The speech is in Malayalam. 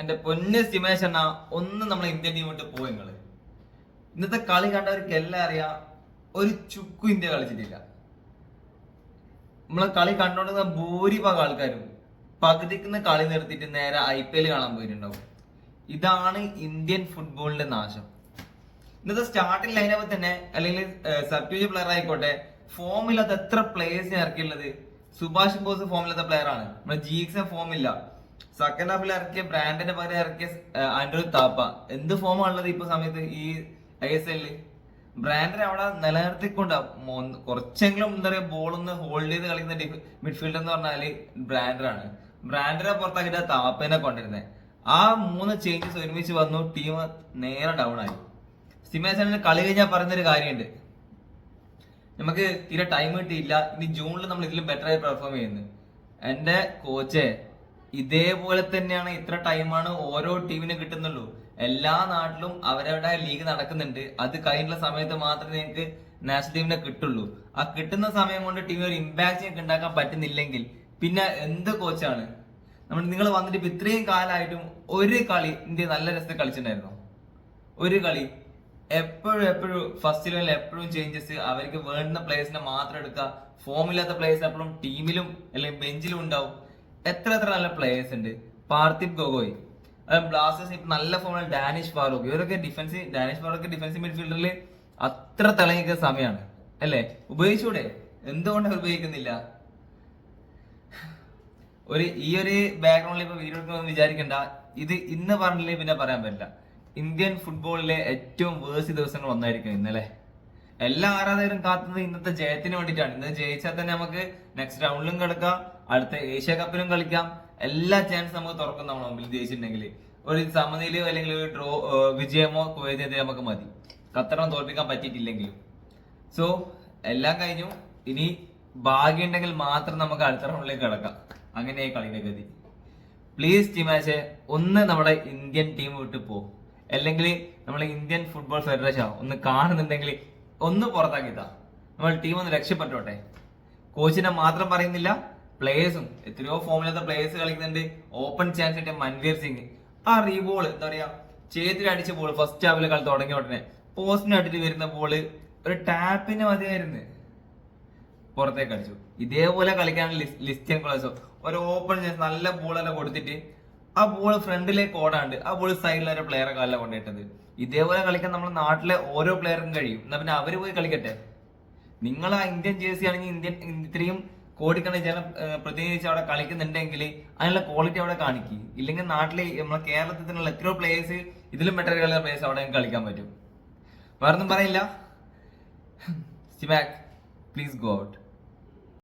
എന്റെ പൊന്ന് സിമേഷ് എന്ന ഒന്ന് നമ്മളെ ഇന്ത്യൻ ടീം വിട്ട് പോയി നിങ്ങൾ. ഇന്നത്തെ കളി കണ്ടവർക്ക് എല്ലാം അറിയാം ഒരു ചുക്കു ഇന്ത്യ കളിച്ചിട്ടില്ല. നമ്മളെ കളി കണ്ടോണ്ടിരുന്ന ഭൂരിഭാഗം ആൾക്കാരും പകുതിക്കുന്ന കളി നിർത്തിയിട്ട് നേരെ ഐ പി എൽ കാണാൻ പോയിട്ടുണ്ടാവും. ഇതാണ് ഇന്ത്യൻ ഫുട്ബോളിന്റെ നാശം. ഇന്നത്തെ സ്റ്റാർട്ടിംഗ് ലൈനപ്പ് തന്നെ അല്ലെങ്കിൽ സബ്സ്റ്റിറ്റ്യൂട്ട് പ്ലെയർ ആയിക്കോട്ടെ ഫോമില്ലാത്ത എത്ര പ്ലേയേഴ്സിനെ ഇറക്കിയുള്ളത് സുഭാഷ് ബോസ് ഫോമില്ലാത്ത പ്ലെയർ ആണ്. നമ്മുടെ ജീക്സൺ ഫോമില്ല സെക്കൻഡ് ഹാഫിൽ ഇറക്കിയ ബ്രാൻഡിന്റെ പകരം ഇറക്കിയ ആൻഡ്രൂ താപ്പ. എന്ത് ഫോമാണുള്ളത് ഇപ്പൊ സമയത്ത് ഈ ഐ എസ് എല്ലിൽ ബ്രാൻഡിനെ അവിടെ നിലനിർത്തിക്കൊണ്ട് കുറച്ചെങ്കിലും എന്താ പറയുക ബോൾ ഒന്ന് ഹോൾഡ് ചെയ്ത് കളിക്കുന്ന മിഡ്ഫീൽഡ് എന്ന് പറഞ്ഞാൽ ബ്രാൻഡറാണ് ബ്രാൻഡിനെ പുറത്താക്കിയിട്ട് താപ്പനെ കൊണ്ടിരുന്നത് ആ മൂന്ന് ചേഞ്ചസ് ഒരുമിച്ച് വന്നു ടീം നേരെ ഡൗൺ ആയി. സിമേശനിൽ കളി കഴിഞ്ഞാൽ പറഞ്ഞൊരു കാര്യമുണ്ട്. നമുക്ക് തീരെ ടൈം കിട്ടിയില്ല. ഇനി ജൂണിൽ നമ്മൾ ഇതിലും ബെറ്റർ ആയി പെർഫോം ചെയ്യുന്നു. എന്റെ കോച്ച് ഇതേപോലെ തന്നെയാണ് ഇത്ര ടൈമാണ് ഓരോ ടീമിനും കിട്ടുന്നുള്ളൂ. എല്ലാ നാട്ടിലും അവരവരുടെ ലീഗ് നടക്കുന്നുണ്ട്. അത് കഴിഞ്ഞുള്ള സമയത്ത് മാത്രമേ നിങ്ങൾക്ക് നാഷണൽ ടീമിനെ കിട്ടുള്ളൂ. ആ കിട്ടുന്ന സമയം കൊണ്ട് ടീമിന് ഒരു ഇമ്പാക്ട് നിങ്ങൾക്ക് ഉണ്ടാക്കാൻ പറ്റുന്നില്ലെങ്കിൽ പിന്നെ എന്ത് കോച്ചാണ് നമ്മൾ നിങ്ങൾ വന്നിട്ട് ഇപ്പൊ ഇത്രയും കാലമായിട്ടും ഒരു കളി ഇന്ത്യ നല്ല രസത്തിൽ കളിച്ചിട്ടുണ്ടായിരുന്നു? ഒരു കളി. എപ്പോഴും എപ്പോഴും ഫസ്റ്റ് ലെവലിൽ എപ്പോഴും ചേഞ്ചസ് അവർക്ക് വേണ്ടുന്ന പ്ലേയേഴ്സിനെ മാത്രം എടുക്കുക. ഫോമില്ലാത്ത പ്ലേയേഴ്സ് എപ്പോഴും ടീമിലും അല്ലെങ്കിൽ ബെഞ്ചിലും ഉണ്ടാവും. എത്ര എത്ര നല്ല പ്ലേയേഴ്സ് ഉണ്ട്? പാർത്ഥിബ് ഗൊഗോയ്. ബ്ലാസ്റ്റേഴ്സ് ഇപ്പൊ നല്ല ഫോമിൽ ഡാനിഷ് ഫാറൂഖ്. ഇവരൊക്കെ ഡിഫൻസ് ഡാനിഷ് ഫാറൂഖ് ഡിഫൻസ് മിഡ്ഫീൽഡറിൽ അത്ര തിളങ്ങിക്കുന്ന സമയമാണ് അല്ലേ? ഉപയോഗിച്ചൂടെ? എന്തുകൊണ്ട് ഉപയോഗിക്കുന്നില്ല? ഒരു ഈ ഒരു ബാക്ക്ഗ്രൗണ്ടിൽ ഇപ്പൊ വീഡിയോ എടുക്കണമെന്ന് വിചാരിക്കണ്ട. ഇത് ഇന്ന് പറഞ്ഞില്ലേ പിന്നെ പറയാൻ പറ്റില്ല. ഇന്ത്യൻ ഫുട്ബോളിലെ ഏറ്റവും വേഴ്സ് ദിവസങ്ങൾ ഒന്നായിരിക്കും ഇന്നലെ എല്ലാ ആരാധകരും കാത്തുന്നത് ഇന്നത്തെ ജയത്തിന് വേണ്ടിയിട്ടാണ്. ഇന്ന് ജയിച്ചാൽ തന്നെ നമുക്ക് നെക്സ്റ്റ് റൗണ്ടിലും കളിക്കാം അടുത്ത ഏഷ്യ കപ്പിലും കളിക്കാം. എല്ലാ ചാൻസ് നമുക്ക് തുറക്കും നമ്മുടെ മുമ്പിൽ ജയിച്ചിട്ടുണ്ടെങ്കിൽ ഒരു സമനിലയോ അല്ലെങ്കിൽ ഒരു ഡ്രോ വിജയമോ കുവൈറ്റ് നമുക്ക് മതി. ഖത്തറിനെ തോൽപ്പിക്കാൻ പറ്റിയിട്ടില്ലെങ്കിലും. സോ എല്ലാം കഴിഞ്ഞു. ഇനി ഭാഗ്യമുണ്ടെങ്കിൽ മാത്രം നമുക്ക് അടുത്ത റൗണ്ടിലേക്ക് കിടക്കാം. അങ്ങനെ കളിയുടെ ഗതി. പ്ലീസ് ടീമാശെ ഒന്ന് നമ്മുടെ ഇന്ത്യൻ ടീം വിട്ട് പോ. അല്ലെങ്കിൽ നമ്മളെ ഇന്ത്യൻ ഫുട്ബോൾ ഫെഡറേഷൻ ഒന്ന് കാണുന്നുണ്ടെങ്കിൽ ഒന്ന് പുറത്താക്കിത്താ നമ്മൾ ടീം ഒന്ന് രക്ഷപ്പെട്ടോട്ടെ. കോച്ചിനെ മാത്രം പറയുന്നില്ല. പ്ലേയേഴ്സും എത്രയോ ഫോമിലത്തെ പ്ലേയേഴ്സ് കളിക്കുന്നുണ്ട്. ഓപ്പൺ ചാൻസ് കിട്ടിയ മൻവീർ സിംഗ്. ആ റീബോൾ എന്താ പറയാ ചേത്തിൽ അടിച്ച ബോൾ ഫസ്റ്റ് ഹാഫിൽ കളി തുടങ്ങിയ ഉടനെ പോസ്റ്റിന് അടിച്ചിട്ട് വരുന്ന ബോൾ ഒരു ടാപ്പിന് മതിയായിരുന്നു. പുറത്തേക്ക് അടിച്ചു ഇതേപോലെ കളിക്കാൻ ലിസ്റ്റ്യൻ കൊളേസോ ഒരു ഓപ്പൺ ചാൻസ് നല്ല ബോളെല്ലാം കൊടുത്തിട്ട് ആ ബോൾ ഫ്രണ്ടിലേക്ക് ഓടാണ്ട് ആ ബോൾ സൈഡിലെ ഒരു പ്ലെയറെ കാലിലെ കൊണ്ടിട്ടത് ഇതേപോലെ കളിക്കാൻ നമ്മുടെ നാട്ടിലെ ഓരോ പ്ലെയർക്കും കഴിയും. എന്നാ പിന്നെ അവർ പോയി കളിക്കട്ടെ? നിങ്ങൾ ആ ഇന്ത്യൻ ജേഴ്സി ആണെങ്കിൽ ഇന്ത്യൻ ഇത്രയും കോടിക്കണക്കിന് ജനം പ്രതിനിധിച്ച് അവിടെ കളിക്കുന്നുണ്ടെങ്കിൽ അതിനുള്ള ക്വാളിറ്റി അവിടെ കാണിക്കും. ഇല്ലെങ്കിൽ നാട്ടിലെ നമ്മളെ കേരളത്തിൽ തന്നെയുള്ള എത്രയോ പ്ലേയേഴ്സ് ഇതിലും ബെറ്റർ കളിക്കുന്ന പ്ലേയേഴ്സ് അവിടെ കളിക്കാൻ പറ്റും. വേറൊന്നും പറയില്ല. സിമാക് പ്ലീസ് ഗോ ഔട്ട്